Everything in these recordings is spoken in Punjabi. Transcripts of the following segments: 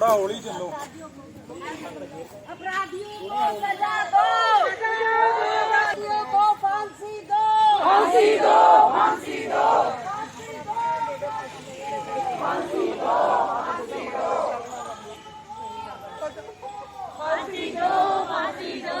थोड़ा होली चलो Fancy do, fancy do, fancy do, fancy do, fancy do, fancy do, fancy do, fancy do, fancy do, fancy do,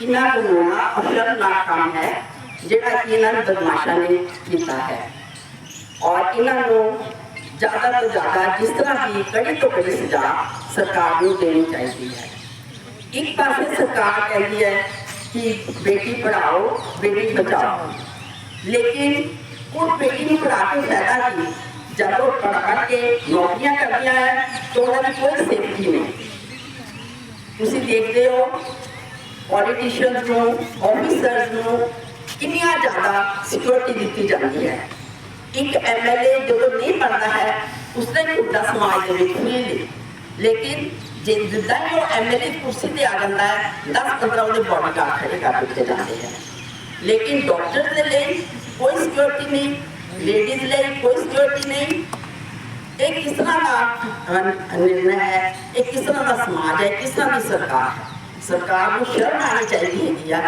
ਇਹਨਾਂ ਕਾਨੂੰਨਾ ਅਸ਼ਰਮਨਾਕ ਕੰਮ ਹੈ ਜਿਹੜਾ ਕਿ ਇਹਨਾਂ ਨੇ ਬਦਮਾਸ਼ਾਂ ਨੇ ਕੀਤਾ ਹੈ ਔਰ ਇਹਨਾਂ ਨੂੰ ਜ਼ਿਆਦਾ ਤੋਂ ਜ਼ਿਆਦਾ ਜਿਸ ਤਰ੍ਹਾਂ ਦੀ ਕੜੀ ਤੋਂ ਕੜੀ ਸਜ਼ਾ ਸਰਕਾਰ ਨੂੰ ਦੇਣੀ ਚਾਹੀਦੀ ਹੈ ਇੱਕ ਪਾਸੇ ਸਰਕਾਰ ਕਹਿੰਦੀ ਹੈ ਕਿ ਬੇਟੀ ਪੜਾਓ ਬੇਟੀ ਬਚਾਓ ਲੇਕਿਨ ਉਹ ਬੇਟੀ ਨੂੰ ਪੜਾ ਕੇ ਫਾਇਦਾ ਕੀ ਜਦੋਂ ਪੜ੍ਹ ਪੜ੍ਹ ਕੇ ਨੌਕਰੀਆਂ ਕਰਦੀਆਂ ਹੈ ਤਾਂ ਉਹਨਾਂ ਦੀ ਕੋਈ ਸੇਫਟੀ ਨਹੀਂ ਤੁਸੀਂ ਦੇਖਦੇ ਹੋ ਪੋਲੀਟੀਸ਼ੀਅਨਸ ਨੂੰ ਆਫੀਸਰਸ ਨੂੰ ਕਿੰਨੀਆਂ ਜ਼ਿਆਦਾ ਸਿਕਿਉਰਿਟੀ ਦਿੱਤੀ ਜਾਂਦੀ ਹੈ। ਇੱਕ ਐਮਐਲਏ ਜਦੋਂ ਨਹੀਂ ਬਣਦਾ ਹੈ, ਉਸਨੇ ਖੁੱਦਾ ਸਮਾਜ ਦੇ ਵਿੱਚ ਨਹੀਂ ਲਈ ਲੇਕਿਨ ਜੇ ਜਿੱਦਾਂ ਹੀ ਉਹ ਐਮਐਲਏ ਕੁਰਸੀ ਤੇ ਆ ਜਾਂਦਾ ਹੈ 10 15 ਉਹਦੇ ਬਾਡੀਗਾਰਡ ਖੜੇ ਕਰ ਦਿੱਤੇ ਜਾਂਦੇ ਹੈ। ਲੇਕਿਨ ਡਾਕਟਰ ਦੇ ਲਈ ਕੋਈ ਸਿਕਿਉਰਿਟੀ ਨਹੀਂ ਲੇਡੀਜ਼ ਲਈ ਕੋਈ ਸਿਕਿਉਰਿਟੀ ਨਹੀਂ। ਇਹ ਕਿਸ ਤਰ੍ਹਾਂ ਦਾ ਨਿਰਣਾ ਹੈ, ਇਹ ਕਿਸ ਤਰ੍ਹਾਂ ਦਾ ਸਮਾਜ ਹੈ, ਕਿਸ ਤਰ੍ਹਾਂ ਦੀ ਸਰਕਾਰ ਹੈ? ਸਰਕਾਰ ਨੂੰ ਸ਼ਰਮ ਆਣੀ ਚਾਹੀਦੀ ਹੈਗੀ ਆ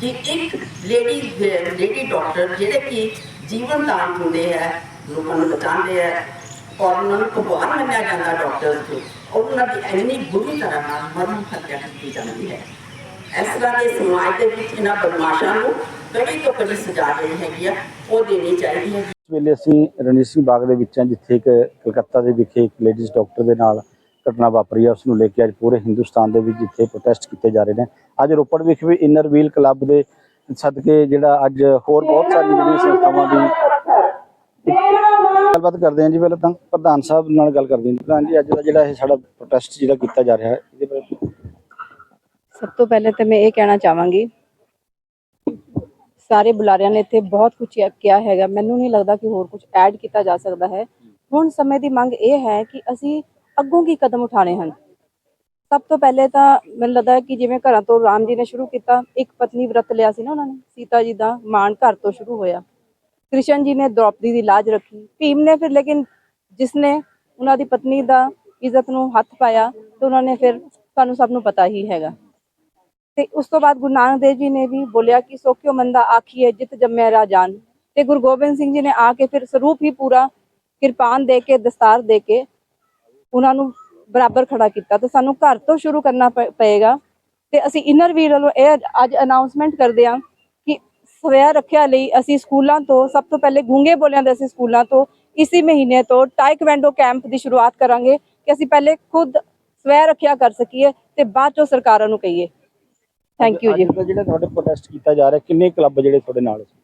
ਕਿ ਇੱਕ ਲੇਡੀ ਲੇਡੀ ਡਾਕਟਰ ਜਿਹੜੇ ਕਿ ਜੀਵਨ ਦਾਨ ਦਿੰਦੇ ਹੈ ਲੋਕਾਂ ਨੂੰ ਬਚਾਉਂਦੇ ਹੈ ਔਰ ਉਹਨਾਂ ਨੂੰ ਭਗਵਾਨ ਮੰਨਿਆ ਜਾਂਦਾ ਡਾਕਟਰ ਤੋਂ, ਉਹਨਾਂ ਦੀ ਇੰਨੀ ਬੁਰੀ ਤਰ੍ਹਾਂ ਨਾਲ ਮਰਨ ਹੱਤਿਆ ਕੀਤੀ ਜਾਂਦੀ ਹੈ। ਇਸ ਤਰ੍ਹਾਂ ਦੇ ਸਮਾਜ ਦੇ ਵਿੱਚ ਇਹਨਾਂ ਬਦਮਾਸ਼ਾਂ ਨੂੰ ਕੜੀ ਤੋਂ ਕੜੀ ਸਜ਼ਾ ਦੇਣੀ ਹੈਗੀ ਆ, ਉਹ ਦੇਣੀ ਚਾਹੀਦੀ ਹੈ। ਵੇਲੇ ਅਸੀਂ ਰਣਜੀਤ ਸਿੰਘ ਬਾਗ ਦੇ ਵਿੱਚ ਹਾਂ, ਜਿੱਥੇ ਇੱਕ ਕਲਕੱਤਾ ਦੇ ਵਿਖੇ ਇੱਕ ਲੇਡੀਜ਼ ਡਾਕਟਰ ਦੇ ਨਾਲ ਘਟਨਾ ਵਾਪਰੀ ਹੈ ਉਸ ਨੂੰ ਲੈ ਕੇ ਅੱਜ ਪੂਰੇ ਹਿੰਦੁਸਤਾਨ ਦੇ ਵਿੱਚ ਜਿੱਥੇ ਪ੍ਰੋਟੈਸਟ ਕੀਤੇ ਜਾ ਰਹੇ ਨੇ। ਅੱਜ ਰੋਪੜ ਵਿਖੇ ਵੀ ਇਨਰ ਵੀਲ ਕਲੱਬ ਦੇ ਸਦਕੇ ਜਿਹੜਾ ਅੱਜ ਹੋਰ ਬਹੁਤ ਸਾਰੀਆਂ ਜਿਹੜੀਆਂ ਸੰਸਥਾਵਾਂ ਦੀ ਗੱਲਬਾਤ ਕਰਦੇ ਹਾਂ ਜੀ, ਪਹਿਲਾਂ ਤਾਂ ਪ੍ਰਧਾਨ ਸਾਹਿਬ ਨਾਲ ਗੱਲ ਕਰਦੇ ਹਾਂ ਜੀ। ਪ੍ਰਧਾਨ ਜੀ, ਅੱਜ ਦਾ ਜਿਹੜਾ ਇਹ ਸਾਡਾ ਪ੍ਰੋਟੈਸਟ ਜਿਹੜਾ ਕੀਤਾ ਜਾ ਰਿਹਾ ਹੈ, ਇਹਦੇ ਬਾਰੇ ਸਭ ਤੋਂ ਪਹਿਲੇ ਤਾਂ ਮੈਂ ਇਹ ਕਹਿਣਾ ਚਾਹਾਂਗੀ, ਸਾਰੇ ਬੁਲਾਰਿਆਂ ਨੇ ਇੱਥੇ ਬਹੁਤ ਕੁਝ ਕਿਹਾ ਹੈਗਾ। ਮੈਨੂੰ ਨਹੀਂ ਲੱਗਦਾ ਕਿ ਹੋਰ ਕੁਝ ਐਡ ਕੀਤਾ ਜਾ ਸਕਦਾ ਹੈ। ਹੁਣ ਸਮੇਂ ਦੀ ਮੰਗ ਇਹ ਹੈ ਕਿ ਅਸੀਂ ਅੱਗੋਂ ਕੀ ਕਦਮ ਉਠਾਣੇ ਹਨ? ਸਭ ਤੋਂ ਪਹਿਲੇ ਤਾਂ ਮੈਨੂੰ ਲੱਗਦਾ ਕਿ ਜਿਵੇਂ ਘਰਾਂ ਤੋਂ ਰਾਮ ਜੀ ਨੇ ਸ਼ੁਰੂ ਕੀਤਾ, ਇੱਕ ਪਤਨੀ ਵਰਤ ਲਿਆ ਸੀ ਨਾ ਉਹਨਾਂ ਨੇ, ਸੀਤਾ ਜੀ ਦਾ ਮਾਣ ਘਰ ਤੋਂ ਸ਼ੁਰੂ ਹੋਇਆ। ਕ੍ਰਿਸ਼ਨ ਜੀ ਨੇ ਦ੍ਰੋਪਦੀ ਦੀ ਲਾਜ ਰੱਖੀ। ਭੀਮ ਨੇ ਫਿਰ ਲੇਕਿਨ ਜਿਸਨੇ ਉਹਨਾਂ ਦੀ ਪਤਨੀ ਦਾ ਇੱਜ਼ਤ ਨੂੰ ਹੱਥ ਪਾਇਆ, ਤੇ ਉਹਨਾਂ ਨੇ ਫਿਰ ਸਾਨੂੰ ਸਭ ਨੂੰ ਪਤਾ ਹੀ ਹੈਗਾ। ਤੇ ਉਸ ਤੋਂ ਬਾਅਦ ਗੁਰੂ ਨਾਨਕ ਦੇਵ ਜੀ ਨੇ ਵੀ ਬੋਲਿਆ ਕਿ ਸੋਖਿਓ ਮੰਦਾ ਆਖੀਏ ਜਿਤ ਜੰਮਿਆ ਰਾਜਾਨ ਤੇ ਗੁਰੂ ਗੋਬਿੰਦ ਸਿੰਘ ਜੀ ਨੇ ਆ ਕੇ ਫਿਰ ਸਰੂਪ ਹੀ ਪੂਰਾ ਕਿਰਪਾਨ ਦੇ ਕੇ, ਦਸਤਾਰ ਦੇ ਕੇ ਉਹਨਾਂ ਨੂੰ ਬਰਾਬਰ ਖੜਾ ਕੀਤਾ ਤੇ ਸਾਨੂੰ ਘਰ ਤੋਂ ਸ਼ੁਰੂ ਕਰਨਾ ਪਏਗਾ। ਤੇ ਅਸੀਂ ਇਨਰ ਵੀਲ ਵੱਲੋਂ ਇਹ ਅੱਜ ਅਨਾਉਂਸਮੈਂਟ ਕਰਦੇ ਹਾਂ ਕਿ ਸਵੈ ਰੱਖਿਆ ਲਈ ਅਸੀਂ ਸਕੂਲਾਂ ਤੋਂ ਸਭ ਤੋਂ ਪਹਿਲੇ ਗੂੰਗੇ ਬੋਲਿਆਂ ਦੇ ਅਸੀਂ ਸਕੂਲਾਂ ਤੋਂ ਇਸੇ ਮਹੀਨੇ ਤੋਂ ਟਾਈਕਵੈਂਡੋ ਕੈਂਪ ਦੀ ਸ਼ੁਰੂਆਤ ਕਰਾਂਗੇ ਕਿ ਅਸੀਂ ਪਹਿਲੇ ਖੁਦ ਸਵੈ ਰੱਖਿਆ ਕਰ ਸਕੀਏ ਤੇ ਬਾਅਦ ਚੋਂ ਸਰਕਾਰਾਂ ਨੂੰ ਕਹੀਏ। ਥੈਂਕ ਯੂ ਜੀ। ਜਿਹੜਾ ਤੁਹਾਡੇ ਪ੍ਰੋਟੈਸਟ ਕੀਤਾ ਜਾ ਰਿਹਾ ਕਿੰਨੇ ਕਲੱਬ ਜਿਹੜੇ ਤੁਹਾਡੇ ਨਾਲ ਸੀ?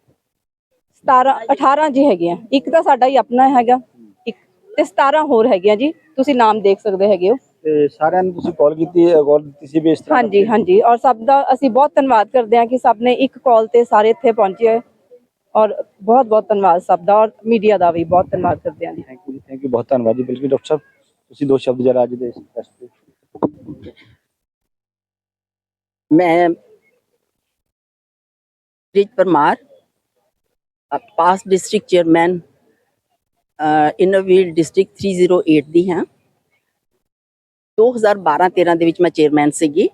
17 18 ਜੀ ਹੈਗੇ ਆ। ਇੱਕ ਤਾਂ ਸਾਡਾ ਹੀ ਆਪਣਾ ਹੈਗਾ। ਤੇ 17 ਹੋਰ ਹੈਗੇ ਆ ਜੀ ਤੁਸੀਂ ਨਾਮ ਦੇਖ ਸਕਦੇ ਹੈਗੇ ਹੋ। ਤੇ ਸਾਰਿਆਂ ਨੂੰ ਤੁਸੀਂ ਕਾਲ ਕੀਤੀ ਕਾਲ ਦਿੱਤੀ ਸੀ ਵੀ ਇਸ ਤਰ੍ਹਾਂ ਹਾਂਜੀ ਹਾਂਜੀ ਔਰ ਸਭ ਦਾ ਅਸੀਂ ਬਹੁਤ ਧੰਨਵਾਦ ਕਰਦੇ ਹਾਂ ਕਿ ਸਭ ਨੇ ਇੱਕ ਕਾਲ ਤੇ ਸਾਰੇ ਇੱਥੇ ਪਹੁੰਚੇ ਔਰ ਬਹੁਤ ਬਹੁਤ ਧੰਨਵਾਦ ਸਭ ਦਾ ਔਰ ਮੀਡੀਆ ਦਾ ਵੀ ਬਹੁਤ ਧੰਨਵਾਦ ਕਰਦੇ ਹਾਂ ਜੀ। ਥੈਂਕ ਯੂ ਥੈਂਕ ਯੂ ਬਹੁਤ ਧੰਨਵਾਦ ਜੀ। ਬਿਲਕੁਲ ਡਾਕਟਰ ਸਾਹਿਬ ਤੁਸੀਂ ਦੋ ਸ਼ਬਦ ਜਰਾ ਅੱਜ ਦੇ ਇਸ ਤੇ। ਮੈਂ Rij Parmar past district chairman innovate district 308 ਦੀ ਹਾਂ। 2012-13 ਦੇ ਵਿੱਚ ਮੈਂ ਚੇਅਰਮੈਨ ਸੀਗੀ।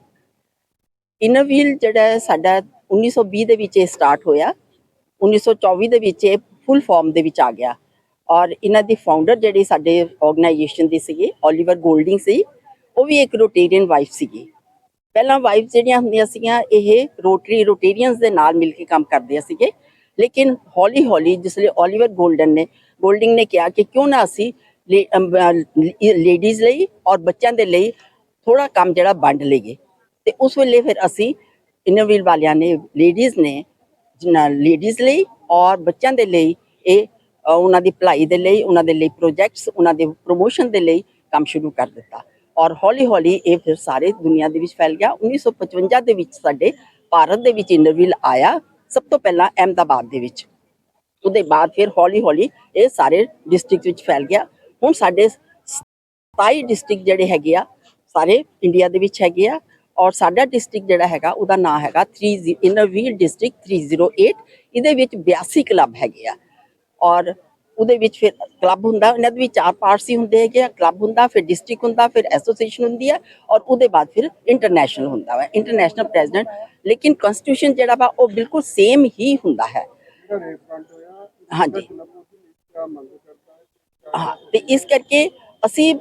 ਇਨੋਵੀਲ ਜਿਹੜਾ ਹੈ, ਸਾਡਾ 1920 ਦੇ ਵਿੱਚ ਇਹ ਸਟਾਰਟ ਹੋਇਆ। 1924 ਦੇ ਵਿੱਚ ਇਹ ਫੁੱਲ ਫਾਰਮ ਦੇ ਵਿੱਚ ਆ ਗਿਆ। ਔਰ ਇਹਨਾਂ ਦੀ ਫਾਊਂਡਰ ਜਿਹੜੀ ਸਾਡੇ ਆਰਗੇਨਾਈਜੇਸ਼ਨ ਦੀ ਸੀਗੀ ਓਲੀਵਰ ਗੋਲਡਿੰਗ ਸੀ, ਉਹ ਵੀ ਇੱਕ ਰੋਟੇਰੀਅਨ ਵਾਈਫ ਸੀਗੀ। ਪਹਿਲਾਂ ਵਾਈਫ ਜਿਹੜੀਆਂ ਹੁੰਦੀਆਂ ਸੀਗੀਆਂ, ਇਹ ਰੋਟਰੀ ਰੋਟੇਰੀਅਨਸ ਦੇ ਨਾਲ ਮਿਲ ਕੇ ਕੰਮ ਕਰਦੀਆਂ ਸੀਗੇ। ਲੇਕਿਨ ਹੌਲੀ ਹੌਲੀ ਜਿਸਲੇ ਓਲੀਵਰ ਗੋਲਡਨ ਨੇ ਗੋਲਡਿੰਗ ਨੇ ਕਿਹਾ ਕਿ ਕਿਉਂ ਨਾ ਅਸੀਂ ਲੇਡੀਜ਼ ਲਈ ਔਰ ਬੱਚਿਆਂ ਦੇ ਲਈ ਥੋੜਾ ਕੰਮ ਜਿਹੜਾ ਵੰਡ ਲਈਏ। ਤੇ ਉਸ ਵੇਲੇ ਫਿਰ ਅਸੀਂ ਇਨੋਵੀਲ ਵਾਲਿਆਂ ਨੇ ਲੇਡੀਜ਼ ਨੇ ਲੇਡੀਜ਼ ਲਈ ਔਰ ਬੱਚਿਆਂ ਦੇ ਲਈ ਇਹ ਉਹਨਾਂ ਦੀ ਭਲਾਈ ਦੇ ਲਈ, ਉਹਨਾਂ ਦੇ ਲਈ ਪ੍ਰੋਜੈਕਟਸ ਉਹਨਾਂ ਦੇ ਪ੍ਰੋਮੋਸ਼ਨ ਦੇ ਲਈ ਕੰਮ ਸ਼ੁਰੂ ਕਰ ਦਿੱਤਾ। ਔਰ ਹੌਲੀ ਹੌਲੀ ਇਹ ਫਿਰ ਸਾਰੇ ਦੁਨੀਆ ਦੇ ਵਿੱਚ ਫੈਲ ਗਿਆ। 1955 ਦੇ ਵਿੱਚ ਸਾਡੇ ਭਾਰਤ ਦੇ ਵਿੱਚ ਇਨੋਵੀਲ ਆਇਆ। ਸਭ ਤੋਂ ਪਹਿਲਾਂ ਅਹਿਮਦਾਬਾਦ ਦੇ ਵਿੱਚ। ਉਹਦੇ ਬਾਅਦ ਫਿਰ ਹੌਲੀ ਹੌਲੀ ਇਹ ਸਾਰੇ ਡਿਸਟ੍ਰਿਕਟ ਵਿੱਚ ਫੈਲ ਗਿਆ। ਹੁਣ ਸਾਡੇ 27 ਡਿਸਟ੍ਰਿਕਟ ਜਿਹੜੇ ਹੈਗੇ ਆ, ਸਾਰੇ ਇੰਡੀਆ ਦੇ ਵਿੱਚ ਹੈਗੇ ਆ ਔਰ ਸਾਡਾ ਡਿਸਟ੍ਰਿਕਟ ਜਿਹੜਾ ਹੈਗਾ, ਉਹਦਾ ਨਾਮ ਹੈਗਾ 30 ਇਨਰ ਡਿਸਟ੍ਰਿਕਟ 308 ਇਹਦੇ ਵਿੱਚ 82 ਕਲੱਬ ਹੈਗੇ ਆ ਔਰ ਉਹਦੇ ਵਿੱਚ ਫਿਰ ਕਲੱਬ ਹੁੰਦਾ, ਇਹਨਾਂ ਦੇ ਵਿੱਚ ਚਾਰ ਪਾਰਟਸ ਹੀ ਹੁੰਦੇ ਹੈਗੇ ਆ। ਕਲੱਬ ਹੁੰਦਾ, ਫਿਰ ਡਿਸਟ੍ਰਿਕਟ ਹੁੰਦਾ, ਫਿਰ ਐਸੋਸੀਏਸ਼ਨ ਹੁੰਦੀ ਆ ਔਰ ਉਹਦੇ ਬਾਅਦ ਫਿਰ ਇੰਟਰਨੈਸ਼ਨਲ ਹੁੰਦਾ ਵਾ। ਇੰਟਰਨੈਸ਼ਨਲ ਪ੍ਰੈਜ਼ੀਡੈਂਟ ਲੇਕਿਨ ਕਨਸਟੀਟਿਊਸ਼ਨ ਜਿਹੜਾ ਵਾ, ਉਹ ਬਿਲਕੁਲ ਸੇਮ ਹੀ ਹੁੰਦਾ ਹੈ। ਹਾਂਜੀ। ਹਾਂ? ਤੇ ਇਸ ਕਰਕੇ ਅਸੀਂ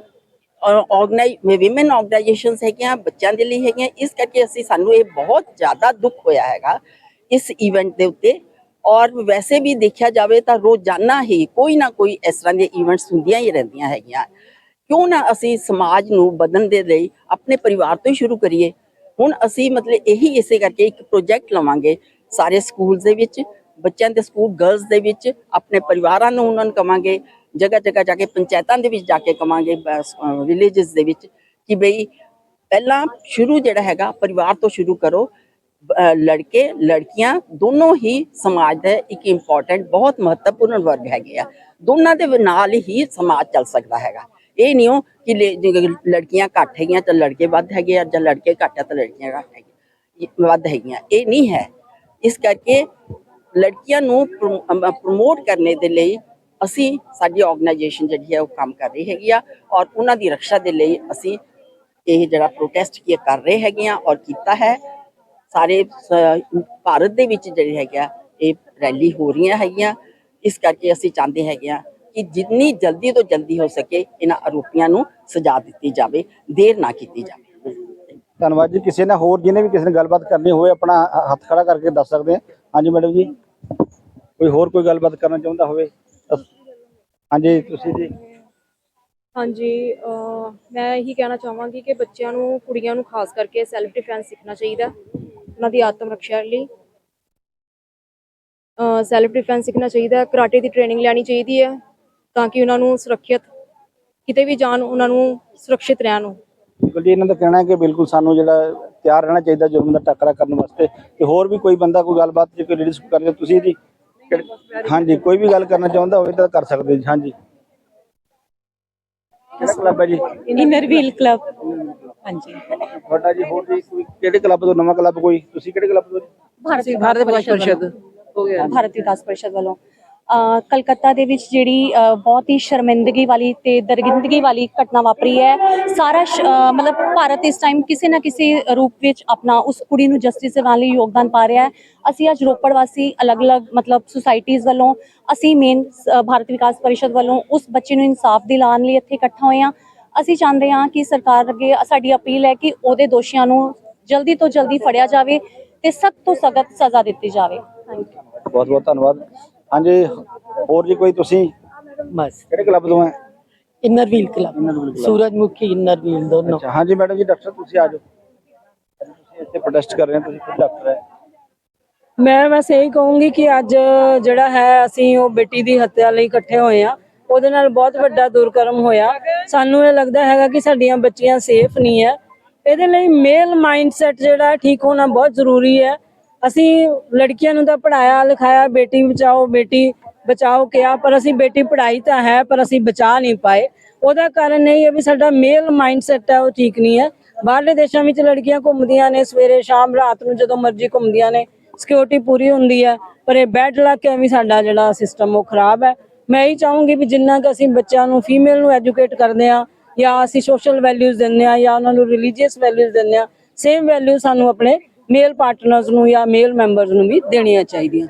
ਆਰਗੇਨਾਈਜ਼ ਵਿਮਨ ਆਰਗੇਨਾਈਜੇਸ਼ਨਸ ਹੈਗੀਆਂ ਬੱਚਿਆਂ ਦੇ ਲਈ ਹੈਗੀਆਂ ਇਸ ਕਰਕੇ ਅਸੀਂ ਸਾਨੂੰ ਇਹ ਬਹੁਤ ਜ਼ਿਆਦਾ ਦੁੱਖ ਹੋਇਆ ਹੈਗਾ ਇਸ ਇਵੈਂਟ ਦੇ ਉੱਤੇ। ਔਰ ਵੈਸੇ ਵੀ ਦੇਖਿਆ ਜਾਵੇ ਤਾਂ ਰੋਜ਼ਾਨਾ ਹੀ ਕੋਈ ਨਾ ਕੋਈ ਇਸ ਤਰ੍ਹਾਂ ਦੇ ਇਵੈਂਟਸ ਹੁੰਦੀਆਂ ਹੀ ਰਹਿੰਦੀਆਂ ਹੈਗੀਆਂ। ਕਿਉਂ ਨਾ ਅਸੀਂ ਸਮਾਜ ਨੂੰ ਬਦਲਣ ਦੇ ਲਈ ਆਪਣੇ ਪਰਿਵਾਰ ਤੋਂ ਹੀ ਸ਼ੁਰੂ ਕਰੀਏ। ਹੁਣ ਅਸੀਂ ਮਤਲਬ ਇਹੀ ਇਸੇ ਕਰਕੇ ਇੱਕ ਪ੍ਰੋਜੈਕਟ ਲਵਾਂਗੇ ਸਾਰੇ ਸਕੂਲਸ ਦੇ ਵਿੱਚ। ਬੱਚਿਆਂ ਦੇ ਸਕੂਲ ਗਰਲਸ ਦੇ ਵਿੱਚ, ਆਪਣੇ ਪਰਿਵਾਰਾਂ ਨੂੰ ਉਹਨਾਂ ਨੂੰ ਕਵਾਂਗੇ ਜਗ੍ਹਾ ਜਗ੍ਹਾ ਜਾ ਕੇ, ਪੰਚਾਇਤਾਂ ਦੇ ਵਿੱਚ ਜਾ ਕੇ ਕਵਾਂਗੇ ਵਿਲੇजेस ਦੇ ਵਿੱਚ, ਕਿ ਬਈ ਪਹਿਲਾਂ ਸ਼ੁਰੂ ਜਿਹੜਾ ਹੈਗਾ, ਪਰਿਵਾਰ ਤੋਂ ਸ਼ੁਰੂ ਕਰੋ। ਲੜਕੇ, ਲੜਕੀਆਂ, ਦੋਨੋਂ ਹੀ ਸਮਾਜ ਦਾ ਇੱਕ ਇੰਪੋਰਟੈਂਟ ਬਹੁਤ ਮਹੱਤਵਪੂਰਨ ਵਰਗ ਹੈਗੇ ਆ। ਦੋਨਾਂ ਦੇ ਨਾਲ ਹੀ ਸਮਾਜ ਚੱਲ ਸਕਦਾ ਹੈਗਾ। ਇਹ ਨਹੀਂ ਹੋ ਕਿ ਲੇ- ਲੜਕੀਆਂ ਘੱਟ ਹੈਗੀਆਂ, ਤਾਂ ਲੜਕੇ ਵੱਧ ਹੈਗੇ ਆ, ਜਾਂ ਲੜਕੇ ਘੱਟ ਆ, ਤਾਂ ਲੜਕੀਆਂ ਘੱਟ ਹੈਗੀਆਂ। ਵੱਧ ਹੈਗੀਆਂ। ਇਹ ਨਹੀਂ ਹੈ। ਇਸ ਕਰਕੇ ਲੜਕੀਆਂ ਨੂੰ ਪ੍ਰਮੋਟ ਕਰਨੇ ਦੇ ਲਈ ਅਸੀਂ ਸਾਡੀ ਆਰਗੇਨਾਈਜੇਸ਼ਨ ਜਿਹੜੀ ਹੈ ਉਹ ਕੰਮ ਕਰ ਰਹੀ ਹੈਗੀ ਆ ਔਰ ਉਹਨਾਂ ਦੀ ਰੱਖਿਆ ਦੇ ਲਈ ਅਸੀਂ ਇਹ ਜਿਹੜਾ ਪ੍ਰੋਟੈਸਟ ਕੀ ਕਰ ਰਹੇ ਹੈਗੇ ਆ ਔਰ ਕੀਤਾ ਹੈ। ਸਾਰੇ ਭਾਰਤ ਦੇ ਵਿੱਚ ਜਿਹੜੇ ਹੈਗਾ ਇਹ ਰੈਲੀ ਹੋ ਰਹੀਆਂ ਹੈਗੀਆਂ। ਇਸ ਕਰਕੇ ਅਸੀਂ ਚਾਹੁੰਦੇ ਹੈਗੇ ਆ ਕਿ ਜਿੰਨੀ ਜਲਦੀ ਤੋਂ ਜਲਦੀ ਹੋ ਸਕੇ ਇਹਨਾਂ ਆਰੋਪੀਆਂ ਨੂੰ ਸਜ਼ਾ ਦਿੱਤੀ ਜਾਵੇ, ਦੇਰ ਨਾ ਕੀਤੀ ਜਾਵੇ। ਧੰਨਵਾਦ ਜੀ। ਕਿਸੇ ਨੇ ਹੋਰ ਜਿਹਨੇ ਵੀ ਕਿਸੇ ਨੇ ਗੱਲਬਾਤ ਕਰਨੀ ਹੋਵੇ, ਆਪਣਾ ਹੱਥ ਖੜਾ ਕਰਕੇ ਦੱਸ ਸਕਦੇ ਆ ਹਾਂਜੀ ਮੈਡਮ ਜੀ। ਕੋਈ ਹੋਰ ਕੋਈ ਗੱਲਬਾਤ ਕਰਨਾ ਚਾਹੁੰਦਾ ਹੋਵੇ? ਹਾਂਜੀ, ਤੁਸੀਂ ਜੀ। ਹਾਂਜੀ ਮੈਂ ਇਹੀ ਕਹਿਣਾ ਚਾਹਾਂਗੀ ਕਿ ਬੱਚਿਆਂ ਨੂੰ, ਕੁੜੀਆਂ ਨੂੰ ਖਾਸ ਕਰਕੇ ਸੈਲਫ ਡਿਫੈਂਸ ਸਿੱਖਣਾ ਚਾਹੀਦਾ, ਉਹਨਾਂ ਦੀ ਆਤਮ ਰੱਖਿਆ ਲਈ। ਸੈਲਫ ਡਿਫੈਂਸ ਸਿੱਖਣਾ ਚਾਹੀਦਾ, ਕਰਾਟੇ ਦੀ ਟ੍ਰੇਨਿੰਗ ਲੈਣੀ ਚਾਹੀਦੀ ਹੈ, ਤਾਂ ਕਿ ਉਹਨਾਂ ਨੂੰ ਸੁਰੱਖਿਅਤ, ਕਿਤੇ ਵੀ ਜਾਣ, ਉਹਨਾਂ ਨੂੰ ਸੁਰੱਖਿਅਤ ਰਹਿਣ ਬਿਲਕੁਲ ਜੀ ਇਹਨਾਂ ਦਾ ਕਹਿਣਾ ਹੈ ਕਿ ਬਿਲਕੁਲ ਸਾਨੂੰ ਜਿਹੜਾ ਤਿਆਰ ਰਹਿਣਾ ਚਾਹੀਦਾ ਜੁਰਮ ਦਾ ਟੱਕਰਾ ਕਰਨ ਵਾਸਤੇ ਤੇ ਹੋਰ ਵੀ ਕੋਈ ਬੰਦਾ ਕੋਈ ਗੱਲਬਾਤ ਜੇ ਕੋਈ ਲੇਡੀਜ਼ ਕਰਦੇ ਤੁਸੀਂ ਜੀ ਹਾਂਜੀ ਕੋਈ ਵੀ ਗੱਲ ਕਰਨਾ ਚਾਹੁੰਦਾ ਹੋਵੇ ਤਾਂ ਕਰ ਸਕਦੇ ਜੀ ਹਾਂਜੀ। ਕਿਹੜਾ ਕਲੱਬ ਹੈ ਜੀ? ਇਨਰ ਵੀਲ ਕਲੱਬ ਹਾਂਜੀ। ਤੁਹਾਡਾ ਜੀ ਹੋਰ ਜੀ ਕੋਈ ਕਿਹੜੇ ਕਲੱਬ ਤੋਂ ਨਵਾਂ ਕਲੱਬ ਕੋਈ? ਤੁਸੀਂ ਕਿਹੜੇ ਕਲੱਬ ਤੋਂ ਜੀ? ਭਾਰਤੀ ਭਾਰਤ ਵਿਕਾਸ ਪਰਿਸ਼ਦ ਭਾਰਤ ਵਿਕਾਸ ਪਰਿਸ਼ਦ ਵੱਲੋਂ। ਕਲਕੱਤਾ ਦੇ ਵਿੱਚ ਜਿਹੜੀ ਬਹੁਤ ਹੀ ਸ਼ਰਮਿੰਦਗੀ ਵਾਲੀ ਤੇ ਦਰਗਿੰਦਗੀ ਵਾਲੀ ਘਟਨਾ ਵਾਪਰੀ ਹੈ। ਸਾਰਾ ਮਤਲਬ ਭਾਰਤ ਇਸ ਟਾਈਮ ਕਿਸੇ ਨਾ ਕਿਸੇ ਰੂਪ ਵਿੱਚ ਆਪਣਾ ਉਸ ਕੁੜੀ ਨੂੰ ਜਸਟਿਸ ਦਿਵਾਉਣ ਲਈ ਯੋਗਦਾਨ ਪਾ ਰਿਹਾ ਹੈ। ਅਸੀਂ ਅੱਜ ਰੋਪੜ ਵਾਸੀ ਅਲੱਗ-ਅਲੱਗ ਮਤਲਬ ਸੁਸਾਇਟੀਆਂ ਵੱਲੋਂ, ਅਸੀਂ ਮੇਨ ਭਾਰਤ ਵਿਕਾਸ ਪਰਿਸ਼ਦ ਵੱਲੋਂ ਉਸ ਬੱਚੇ ਨੂੰ ਇਨਸਾਫ ਦਿਲਾਉਣ ਲਈ ਇੱਥੇ ਇਕੱਠਾ ਹੋਏ ਹਾਂ। ਅਸੀਂ ਚਾਹੁੰਦੇ ਹਾਂ ਕਿ ਸਰਕਾਰ ਅੱਗੇ ਸਾਡੀ ਅਪੀਲ ਹੈ ਕਿ ਉਹਦੇ ਦੋਸ਼ੀਆਂ ਨੂੰ ਜਲਦੀ ਤੋਂ ਜਲਦੀ ਫੜਿਆ ਜਾਵੇ ਤੇ ਸਖਤ ਤੋਂ ਸਖਤ ਸਜ਼ਾ ਦਿੱਤੀ ਜਾਵੇ। ਥੈਂਕ ਯੂ ਬਹੁਤ ਬਹੁਤ ਧੰਨਵਾਦ। ਹਾਂਜੀ ਹੋਰ ਜੀ ਕੋਈ ਤੁਸੀਂ? ਬਸ। ਕਿਹੜੇ ਕਲੱਬ ਤੋਂ ਹੈ? Inner wheel club Surajmukhi inner wheel ਦੋਨੋਂ। ਅੱਛਾ ਹਾਂਜੀ ਮੈਡਮ ਜੀ ਡਾਕਟਰ ਤੁਸੀਂ ਆ ਜਾਓ। ਤੁਸੀਂ ਇੱਥੇ ਪ੍ਰੋਟੈਸਟ ਕਰ ਰਹੇ ਹੋ ਤੁਸੀਂ ਡਾਕਟਰ ਹੈ। ਮੈਂ ਬਸ ਇਹੀ ਕਹੂੰਗੀ ਕਿ ਅੱਜ ਜਿਹੜਾ ਹੈ ਅਸੀਂ ਉਹ ਬੇਟੀ ਦੀ ਹੱਤਿਆ ਲਈ ਇਕੱਠੇ ਹੋਏ ਆ ਉਹਦੇ ਨਾਲ ਬਹੁਤ ਵੱਡਾ ਦੁਰਕਰਮ ਹੋਇਆ। ਸਾਨੂੰ ਇਹ ਲੱਗਦਾ ਹੈਗਾ ਕਿ ਸਾਡੀਆਂ ਬੱਚੀਆਂ ਸੇਫ ਨਹੀਂ ਹੈ। ਇਹਦੇ ਲਈ ਮੇਲ ਮਾਈਂਡਸੈਟ ਜਿਹੜਾ ਠੀਕ ਹੋਣਾ ਬਹੁਤ ਜ਼ਰੂਰੀ ਹੈ। ਅਸੀਂ ਲੜਕੀਆਂ ਨੂੰ ਤਾਂ ਪੜਾਇਆ ਲਿਖਾਇਆ, ਬੇਟੀ ਬਚਾਓ ਬੇਟੀ ਬਚਾਓ ਕਿਹਾ, ਪਰ ਅਸੀਂ ਬੇਟੀ ਪੜਾਈ ਤਾਂ ਹੈ, ਪਰ ਅਸੀਂ ਬਚਾ ਨਹੀਂ ਪਾਏ। ਉਹਦਾ ਕਾਰਨ ਇਹ ਹੈ ਵੀ ਸਾਡਾ ਮੇਲ ਮਾਈਂਡਸੈਟ ਹੈ, ਉਹ ਠੀਕ ਨਹੀਂ ਹੈ। ਬਾਹਰਲੇ ਦੇਸ਼ਾਂ ਵਿੱਚ ਲੜਕੀਆਂ ਘੁੰਮਦੀਆਂ ਨੇ, ਸਵੇਰੇ ਸ਼ਾਮ, ਰਾਤ ਨੂੰ ਜਦੋਂ ਮਰਜ਼ੀ ਘੁੰਮਦੀਆਂ ਨੇ ਸਿਕਿਉਰਿਟੀ ਪੂਰੀ ਹੁੰਦੀ ਹੈ, ਪਰ ਇਹ ਬੈਡ ਲੱਕ ਹੈ ਵੀ ਸਾਡਾ ਜਿਹੜਾ ਸਿਸਟਮ ਉਹ ਖਰਾਬ ਹੈ। ਮੈਂ ਇਹ ਚਾਹੂੰਗੀ ਵੀ ਜਿੰਨਾ ਕਿ ਅਸੀਂ ਬੱਚਿਆਂ ਨੂੰ ਫੀਮੇਲ ਨੂੰ ਐਜੂਕੇਟ ਕਰਦੇ ਆ ਜਾਂ ਅਸੀਂ ਸੋਸ਼ਲ ਵੈਲਿਊਜ਼ ਦਿੰਦੇ ਆ ਜਾਂ ਉਹਨਾਂ ਨੂੰ ਰਿਲੀਜੀਅਸ ਵੈਲਿਊਜ਼ ਦਿੰਦੇ ਆ ਸੇਮ ਵੈਲਿਊ ਸਾਨੂੰ ਆਪਣੇ ਮੇਲ ਪਾਰਟਨਰਸ ਨੂੰ ਜਾਂ ਮੇਲ ਮੈਂਬਰਸ ਨੂੰ ਵੀ ਦੇਣੀਆਂ ਚਾਹੀਦੀਆਂ।